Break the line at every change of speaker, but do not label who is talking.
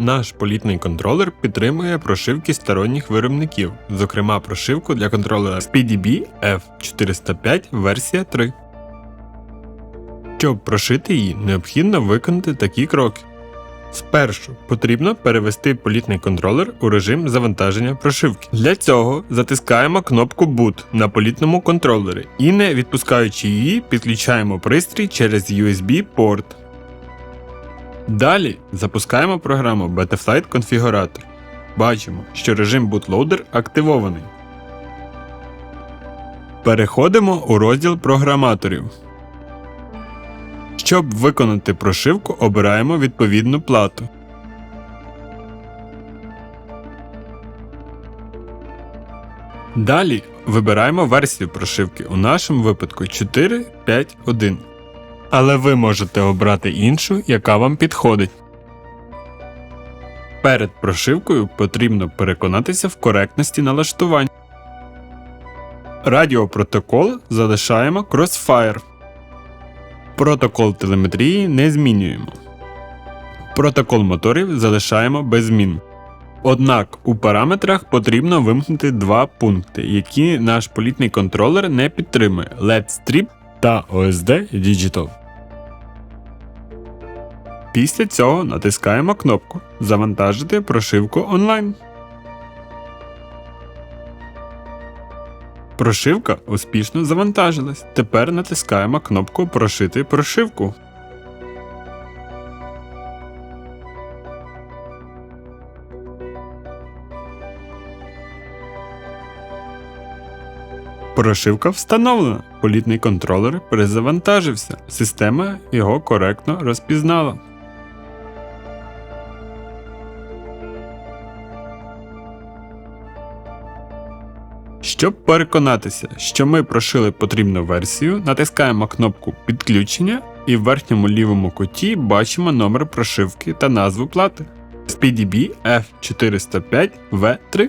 Наш політний контролер підтримує прошивки сторонніх виробників, зокрема прошивку для контролера SPDB F405 версія 3. Щоб прошити її, необхідно виконати такі кроки. Спершу потрібно перевести політний контролер у режим завантаження прошивки. Для цього затискаємо кнопку Boot на політному контролері і, не відпускаючи її, підключаємо пристрій через USB порт. Далі запускаємо програму Betaflight Configurator. Бачимо, що режим Bootloader активований. Переходимо у розділ програматорів. Щоб виконати прошивку, обираємо відповідну плату. Далі вибираємо версію прошивки, у нашому випадку 4.5.1. Але ви можете обрати іншу, яка вам підходить. Перед прошивкою потрібно переконатися в коректності налаштувань. Радіопротокол залишаємо Crossfire. Протокол телеметрії не змінюємо. Протокол моторів залишаємо без змін. Однак у параметрах потрібно вимкнути два пункти, які наш політний контролер не підтримує LED Strip та OSD Digital. Після цього натискаємо кнопку Завантажити прошивку онлайн. Прошивка успішно завантажилась. Тепер натискаємо кнопку Прошити прошивку. Прошивка встановлена. Політний контролер перезавантажився. Система його коректно розпізнала. Щоб переконатися, що ми прошили потрібну версію, натискаємо кнопку Підключення і в верхньому лівому куті бачимо номер прошивки та назву плати. SPDB F405V3.